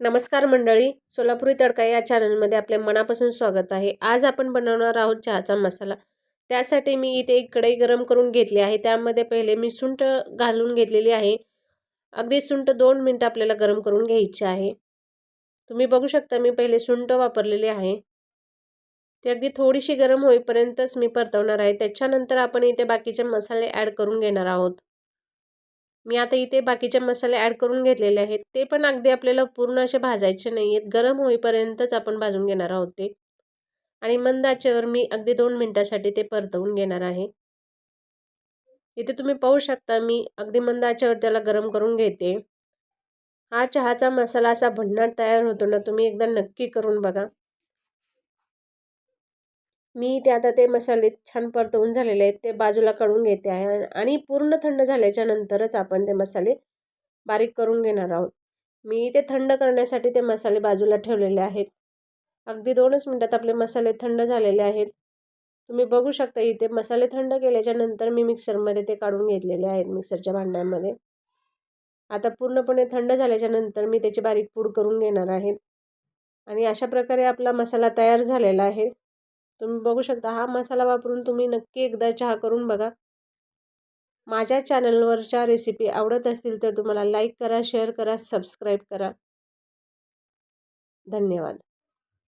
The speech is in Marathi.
नमस्कार मंडळी सोलापुरी तडका या चॅनलमध्ये आपले मनापासून स्वागत आहे. आज आपण बनवणार आहोत चहाचा मसाला. त्यासाठी मी इथे एक कढई गरम करून घेतली आहे. त्यामध्ये पहिले मी सुंठ घालून घेतलेली आहे. अगदी सुंठ दोन मिनटं आपल्याला गरम करून घ्यायची आहे. तुम्ही बघू शकता मी पहिले सुंठ वापरलेली आहे. ती अगदी थोडीशी गरम होईपर्यंतच मी परतवणार आहे. त्याच्यानंतर आपण इथे बाकीचे मसाले ॲड करून घेणार आहोत. मी आता इथे बाकीचे मसाले ॲड करून घेतलेले आहेत. ते पण अगदी आपल्याला पूर्ण असे भाजायचे नाही आहेत गरम होईपर्यंतच आपण भाजून घेणार आहोत ते. आणि मंदाच्यावर मी अगदी दोन मिनटासाठी ते परतवून घेणार आहे. इथे तुम्ही पाहू शकता मी अगदी मंदाच्यावर त्याला गरम करून घेते. हा चहाचा मसाला असा भन्नाट तयार होतो ना तुम्ही एकदा नक्की करून बघा. मी ते आता ते मसाले छान परतवून झालेले आहेत ते बाजूला काढून घेते आहे आणि पूर्ण थंड झाल्याच्या नंतरच आपण ते मसाले बारीक करून घेणार आहोत. मी ते थंड करण्यासाठी ते मसाले बाजूला ठेवलेले आहेत. अगदी दोनच मिनटात आपले मसाले थंड झालेले आहेत. तुम्ही बघू शकता इथे मसाले थंड केल्याच्यानंतर मी मिक्सरमध्ये ते काढून घेतलेले आहेत मिक्सरच्या भांड्यामध्ये. आता पूर्णपणे थंड झाल्याच्यानंतर मी त्याची बारीक पूड करून घेणार आहेत आणि अशा प्रकारे आपला मसाला तयार झालेला आहे. तुम्ही बघू शकता हा मसाला वापरून तुम्ही नक्की एकदा चहा करून बघा. माझ्या चॅनलवरच्या रेसिपी आवडत असतील तर तुम्हाला लाईक करा शेअर करा सबस्क्राईब करा. धन्यवाद.